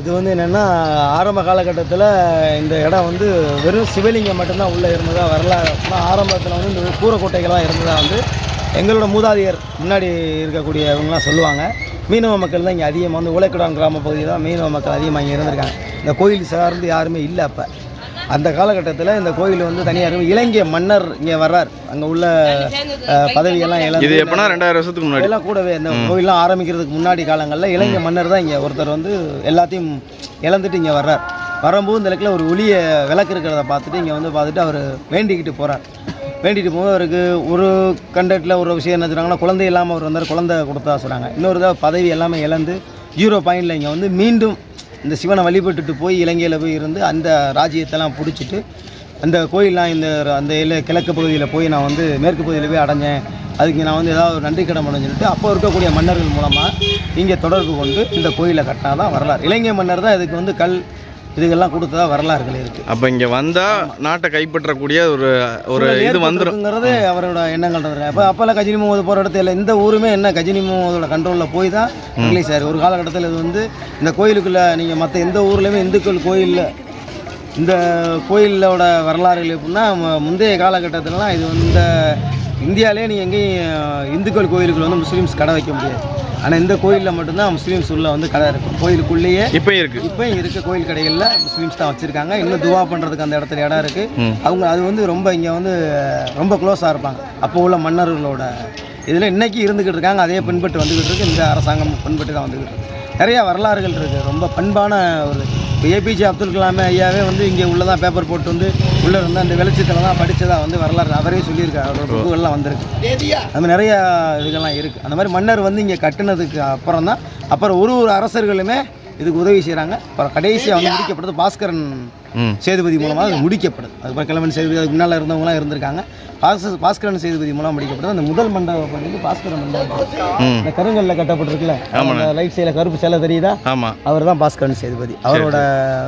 இது வந்து என்னென்னா ஆரம்ப காலகட்டத்தில் இந்த இடம் வந்து வெறும் சிவலிங்கம் மட்டும்தான் உள்ளே இருந்ததாக வரலாறு ஆனால் ஆரம்பத்தில் வந்து இந்த கூரைக்கோட்டைகள்லாம் இருந்ததாக வந்து எங்களோட மூதாதையர் முன்னாடி இருக்கக்கூடிய இவங்கலாம் சொல்லுவாங்க. மீனவ மக்கள் தான் இங்கே அதிகமாக வந்து உலைக்குடான் கிராம பகுதி தான் மீனவ மக்கள் அதிகமாக இங்கே இருந்திருக்காங்க. இந்த கோயில் சார்ந்து யாருமே இல்லை அப்போ. அந்த காலகட்டத்தில் இந்த கோயில் வந்து தனியாக இருக்கும் இலங்கை மன்னர் இங்கே வர்றார். அங்கே உள்ள பதவியெல்லாம் இது இழந்து எப்பனா ரெண்டாயிரம் வருஷத்துக்கு முன்னாடி. எல்லாம் கூடவே இந்த கோயிலாம் ஆரம்பிக்கிறதுக்கு முன்னாடி காலங்களில் இலங்கை மன்னர் தான் இங்கே ஒருத்தர் வந்து எல்லாத்தையும் இழந்துட்டு இங்கே வர்றார். வரும்போது இந்த இடத்துல ஒரு ஒளிய விளக்கு இருக்கிறத பார்த்துட்டு இங்கே வந்து பார்த்துட்டு அவர் வேண்டிக்கிட்டு போகிறார் வேண்டிட்டு போகும்போது அவருக்கு ஒரு கண்டக்டில் ஒரு விஷயம் என்ன சொல்கிறாங்கன்னா குழந்தை இல்லாமல் அவர் வந்தார் குழந்தை கொடுத்தா சொல்கிறாங்க இன்னொரு இதாக பதவி எல்லாமே இழந்து ஜீரோ பாயிண்டில் இங்கே வந்து மீண்டும் இந்த சிவனை வழிபட்டுட்டு போய் இலங்கையில் போய் இருந்து அந்த ராஜ்யத்தெல்லாம் பிடிச்சிட்டு அந்த கோயில்லாம் இந்த அந்த இல்லை கிழக்கு பகுதியில் போய் நான் வந்து மேற்கு பகுதியில் போய் அடைஞ்சேன். அதுக்கு நான் வந்து ஏதாவது ஒரு நன்றி கடன் சொல்லிட்டு அப்போ இருக்கக்கூடிய மன்னர்கள் மூலமாக இங்கே தொடர்பு கொண்டு இந்த கோயிலை கட்டினா தான் வரலாறு. இலங்கை மன்னர் தான் இதுக்கு வந்து கல் இதுக்கெல்லாம் கொடுத்ததா வரலாறுகள் இருக்குது அப்போ இங்கே வந்தால் நாட்டை கைப்பற்றக்கூடிய ஒரு ஒரு இது ஏற்பட்டிருக்குங்கிறது அவரோட எண்ணங்கள் அப்போ அப்போல்லாம் கஜினி முகமது போகிற இடத்துல இந்த ஊருமே என்ன கஜினி முகமதோட கண்ட்ரோலில் போய் தான் ரிலீஸ் ஆயிருக்கு ஒரு காலகட்டத்தில் இது வந்து இந்த கோயிலுக்குள்ளே நீங்கள் மற்ற எந்த ஊர்லேயுமே இந்துக்கள் கோயிலில் இந்த கோயிலோட வரலாறுகள் எப்படின்னா முந்தைய காலகட்டத்திலலாம் இது வந்து இந்த இந்தியாவிலே நீங்கள் எங்கேயும் இந்துக்கள் கோயிலுக்குள்ள வந்து முஸ்லீம்ஸ் கடை வைக்க முடியாது. ஆனால் இந்த கோயிலில் மட்டும்தான் முஸ்லீம்ஸ் உள்ள வந்து கடை இருக்கும். கோயிலுக்குள்ளேயே இப்போ இருக்கு. இப்போ இருக்க. கோயில் கடைகளில் முஸ்லீம்ஸ் தான் வச்சுருக்காங்க. இன்னும் துவா பண்ணுறதுக்கு அந்த இடத்துல இடம் இருக்குது ம். அவங்க அது வந்து ரொம்ப இங்கே வந்து ரொம்ப க்ளோஸாக இருப்பாங்க. அப்போ உள்ள மன்னர்களோட இதில் இன்னைக்கு இருந்துக்கிட்டு இருக்காங்க. அதே பின்பற்றி வந்துக்கிட்டு இருக்கு. இந்த அரசாங்கம் பின்பற்றி தான் வந்துக்கிட்டு இருக்கு. நிறையா வரலாறுகள் இருக்குது ரொம்ப பண்பான ஒரு ஏபிஜே அப்துல் கலாமே ஐயாவே வந்து இங்கே உள்ளதான் பேப்பர் போட்டு வந்து உள்ளே இருந்து அந்த வெளிச்சத்தில் தான் படித்ததா வந்து வரலாறு அவரே சொல்லியிருக்காரு. அவரோட புக்குகள்லாம் வந்திருக்கு. அது மாதிரி நிறைய இதுகள்லாம் இருக்குது அந்த மாதிரி மன்னர் வந்து இங்கே கட்டுனதுக்கு அப்புறம் தான் அப்புறம் ஒரு ஒரு அரசர்களுமே இதுக்கு உதவி செய்கிறாங்க அப்புறம் கடைசியாக வந்து முடிக்கப்படுது பாஸ்கரன் சேதுபதி மூலமாக அது முடிக்கப்படுது. அதுக்கப்புறம் கிழவன் சேதுபதி அதுக்கு முன்னால் இருந்தவங்களாம் இருந்திருக்காங்க. பாஸ் பாஸ்கரன் சேதுபதி மூலம் முடிக்கப்படுது. அந்த முதல் மண்டபம் வந்து பாஸ்கரன் மண்டபம். இந்த கருங்கல்ல கட்டப்பட்டிருக்குல்ல? லைட் சைடில் கருப்பு சிலை தெரியுதா? ஆமாம் அவர் தான் பாஸ்கரன் சேதுபதி. அவரோட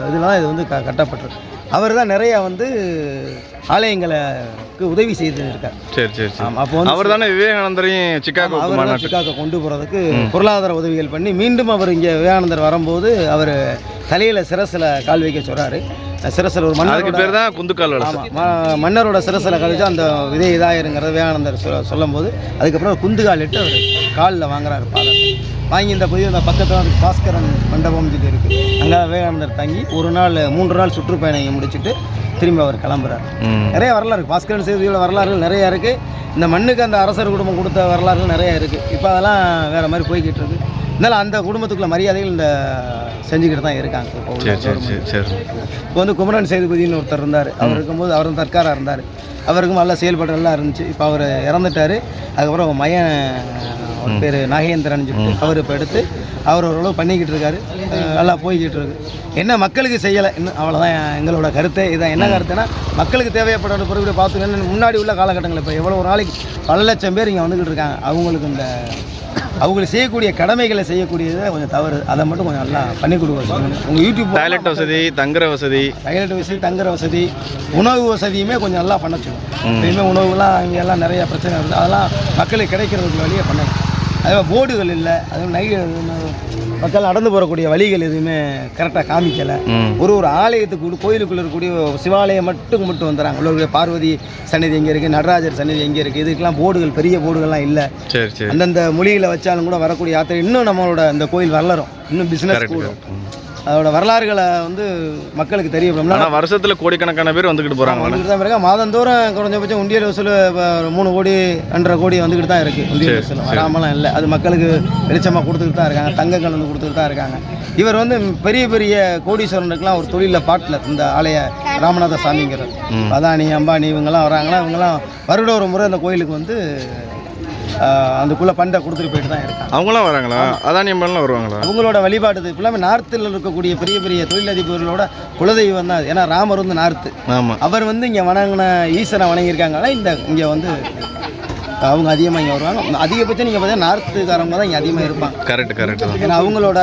இதில் தான் இது வந்து க கட்டப்பட்டிருக்கு. அவர் தான் நிறையா வந்து ஆலயங்களுக்கு உதவி செய்து இருக்கார் சரி சரி. ஆமாம் அப்போ வந்து அவர் தானே விவேகானந்தரையும் சிக்காகோ அவர் தான் சிக்காகோ கொண்டு போகிறதுக்கு பொருளாதார உதவிகள் பண்ணி மீண்டும் அவர் இங்கே விவேகானந்தர் வரும்போது அவர் தலையில் சிரசில் கால் வைக்க சொல்கிறாரு சிரசில் ஒரு அதுக்கு மன்னரோட பேர் தான் குந்துக்கால் ஆமாம் மன்னரோட சிரசில் கழிச்சு அந்த விதை இதாயிருங்கிறத விவேகானந்தர் சொல்ல சொல்லும்போது அதுக்கப்புறம் குந்துகால் இட்டு அவர் காலில் வாங்குறாரு பாதம் வாங்கி இந்த புதிய இந்த பக்கத்தில் வந்து பாஸ்கரன் மண்டபம் சொல்லி இருக்குது அங்கே விவேகானந்தர் தங்கி ஒரு நாள் மூன்று நாள் சுற்றுப்பயணம் முடிச்சுட்டு திரும்பி அவர் கிளம்புறாரு. நிறைய வரலாறு இருக்குது பாஸ்கரன் செய்தியோட வரலாறுகள் நிறையா இருக்குது இந்த மண்ணுக்கு அந்த அரசர் குடும்பம் கொடுத்த வரலாறுகள் நிறையா இருக்குது இப்போ அதெல்லாம் வேறு மாதிரி போய்கிட்டு இருக்கு. இருந்தாலும் அந்த குடும்பத்துக்குள்ள மரியாதைகள் இந்த செஞ்சுக்கிட்டு தான் இருக்காங்க. இப்போ உள்ள சரி சரி சரி சரி. இப்போ வந்து குமரன் சேதுபதினு ஒருத்தர் இருந்தார். அவர் இருக்கும்போது அவரும் தற்காராக இருந்தார். அவருக்கும் நல்ல செயல்பாடுகள்லாம் இருந்துச்சு. இப்போ அவர் இறந்துட்டார். அதுக்கப்புறம் அவங்க மயன் அவர் பேர் நாகேந்திரன் சொல்லிட்டு அவர் இப்போ எடுத்து அவர் ஓரளவு பண்ணிக்கிட்டு இருக்காரு. நல்லா போய்கிட்டு இருக்கு. என்ன மக்களுக்கு செய்யலை? இன்னும் அவ்வளோதான் எங்களோட கருத்து. இதான் என்ன கருத்துனா மக்களுக்கு தேவைப்பட பொருட்களை பார்த்துக்கணும் முன்னாடி உள்ள காலகட்டங்கள் இப்போ எவ்வளோ ஒரு நாளைக்கு பல லட்சம் பேர் இங்கே வந்துக்கிட்டு இருக்காங்க. அவங்களுக்கு இந்த அவங்களுக்கு செய்யக்கூடிய கடமைகளை செய்யக்கூடியதை கொஞ்சம் தவறு. அதை மட்டும் கொஞ்சம் நல்லா பண்ணி கொடுக்க உங்கள் யூடியூப் டாய்லெட் வசதி தங்குற வசதி. டாய்லெட் வசதி தங்குற வசதி உணவு வசதியுமே கொஞ்சம் நல்லா பண்ண சொல்லுவோம் இனிமேல் உணவுலாம் இங்கே எல்லாம் நிறைய பிரச்சனை இருக்குது அதெல்லாம் மக்களுக்கு கிடைக்கிறதுக்கு வழியை பண்ண அதே மாதிரி போர்டுகள் இல்லை. அது நை மக்கள் நடந்து போகக்கூடிய வழிகள் எதுவுமே கரெக்டாக காமிக்கலை. ஒரு ஒரு ஆலயத்துக்கு கோயிலுக்குள்ள இருக்கக்கூடிய சிவாலயம் மட்டும் மட்டும் வந்துடுறாங்க உள்ள பார்வதி சன்னிதி எங்கே இருக்குது நடராஜர் சன்னிதி எங்கே இருக்குது இதுக்கெல்லாம் போர்டுகள் பெரிய போர்டுகள்லாம் இல்லை. அந்தந்த மொழிகளை வச்சாலும் கூட வரக்கூடிய யாத்திரை இன்னும் நம்மளோட இந்த கோயில் வளரும் இன்னும் பிஸ்னஸ் கூடும். அதோட வரலாறுகளை வந்து மக்களுக்கு தெரியப்படும்னா ஆனால் வருஷத்தில் கோடிக்கணக்கான பேர் வந்துக்கிட்டு போகிறாங்க வந்துக்கிட்டு தான்? இருக்காங்க. மாதந்தோறும் குறைஞ்சபட்சம் உண்டியல் வசூல் இப்போ மூணு கோடி ரெண்டரை கோடி வந்துக்கிட்டு தான் இருக்குது உண்டியல் வசூல். வராமலாம் இல்லை. அது மக்களுக்கு வெளிச்சமாக கொடுத்துக்கிட்டு தான் இருக்காங்க. தங்கங்கள் வந்து கொடுத்துக்கிட்டு தான் இருக்காங்க. இவர் வந்து பெரிய பெரிய கோடீஸ்வரனுக்குலாம் ஒரு தொழிலில் பார்ட்னர் இந்த ஆலய ராமநாத சாமிங்கிறது அதானி அம்பானி இவங்கெல்லாம் வராங்களா? இவங்கெல்லாம் வருட ஒரு முறை அந்த கோயிலுக்கு வந்து அதுக்குள்ளே பண்டை கொடுத்துட்டு போயிட்டு தான் இருக்காங்க. அவங்களாம் வராங்களா? அதானி அம்பன்லாம் வருவாங்களா? அவங்களோட வழிபாடு இது. எல்லாமே நார்த்தில் இருக்கக்கூடிய பெரிய பெரிய தொழிலதிபர்களோட குலதெய்வம் தான். ஏன்னா ராமர் வந்து நார்த்து ஆமாம் அவர் வந்து இங்கே வணங்கின ஈஸ்வரனை வணங்கியிருக்காங்களா? இந்த இங்கே வந்து அவங்க அதிகமாக இங்கே வருவாங்க. அதிகபட்சம் நீங்கள் பார்த்தீங்கன்னா நார்த்துக்காரவங்க தான் இங்கே அதிகமாக இருப்பாங்க. கரெக்ட் கரெக்ட் ஏன்னா அவங்களோட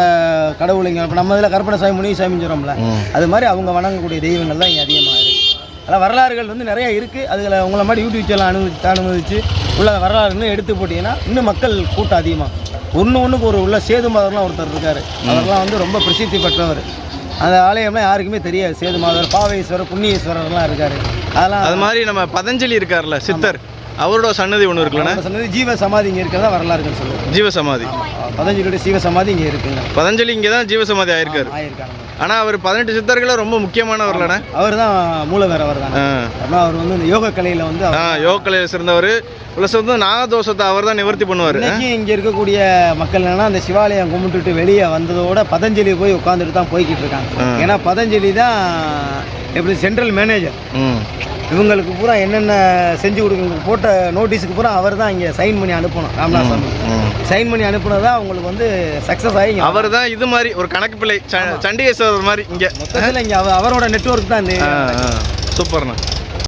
கடவுள் இங்கே இப்போ நம்ம இதில் கற்பனை சாமி முனி சாமின்னு சொல்கிறோம்ல அது மாதிரி அவங்க வணங்கக்கூடிய தெய்வங்கள் தான் இங்கே அதிகமாக இருக்குது அதான் வரலாறுகள் வந்து நிறைய இருக்குது அதில் உங்களை மாதிரி யூடியூப் சேனல் அனுமதிச்சு அனுமதிச்சு உள்ள வரலாறு இன்னும் எடுத்து போட்டிங்கன்னா இன்னும் மக்கள் கூட்டம் அதிகமாக ஒன்று ஒன்றுக்கு ஒரு உள்ள சேதுமாதர்லாம் ஒருத்தர் இருக்கார். அவர்லாம் வந்து ரொம்ப பிரசித்தி பெற்றவர். அந்த ஆலயம்லாம் யாருக்குமே தெரியாது. சேதுமாதர் பாவேஸ்வரர் புண்ணியேஸ்வரர்லாம் இருக்கார். அதெல்லாம் அது மாதிரி நம்ம பதஞ்சலி இருக்கார்ல சித்தர். அவரோட சன்னதி ஒன்று இருக்குல்லண்ணே? நம்ம சொன்னது ஜீவ சமாதி இங்கே இருக்கிறதா வரலாறுகள் சொல்லுவோம் ஜீவ சமாதி பதஞ்சலியோட ஜீவ சமாதி இங்கே இருக்குங்க. பதஞ்சலி இங்கே தான் ஜீவ சமாதி ஆயிருக்காரு ஆயிருக்காங்க. ஆனால் அவர் பதினெட்டு சித்தர்களை ரொம்ப முக்கியமானவர்லண்ணே அவர் தான் மூலவர் அவர் தான் ஆ. அப்படின்னா அவர் வந்து இந்த யோக கலையில் வந்து அவர் ஆ யோகக்கலையில் சிறந்தவர். ப்ளஸ் வந்து நாகதோஷத்தை அவர் தான் நிவர்த்தி பண்ணுவார். இங்கே இருக்கக்கூடிய மக்கள் என்னன்னா அந்த சிவாலயம் கும்பிட்டுட்டு வெளியே வந்ததோட பதஞ்சலி போய் உட்காந்துட்டு தான் போய்கிட்டு இருக்காங்க. ஏன்னா பதஞ்சலி தான் எப்படி சென்ட்ரல் மேனேஜர் இவங்களுக்கு பூரா என்னென்ன செஞ்சு கொடுக்க போட்ட நோட்டீஸுக்கு பூரா அவர் தான் இங்கே சைன் பண்ணி அனுப்பணும் ராம்நாத் சாமி சைன் பண்ணி அனுப்புனது தான் அவங்களுக்கு வந்து சக்ஸஸ் ஆகி அவர் தான் இது மாதிரி ஒரு கணக்கு பிள்ளை சண்டிகேஸ்வரர் மாதிரி இங்கே. மொத்தத்தில் இங்கே அவரோட நெட்வொர்க் தான் இந்த சூப்பர்ண்ணா.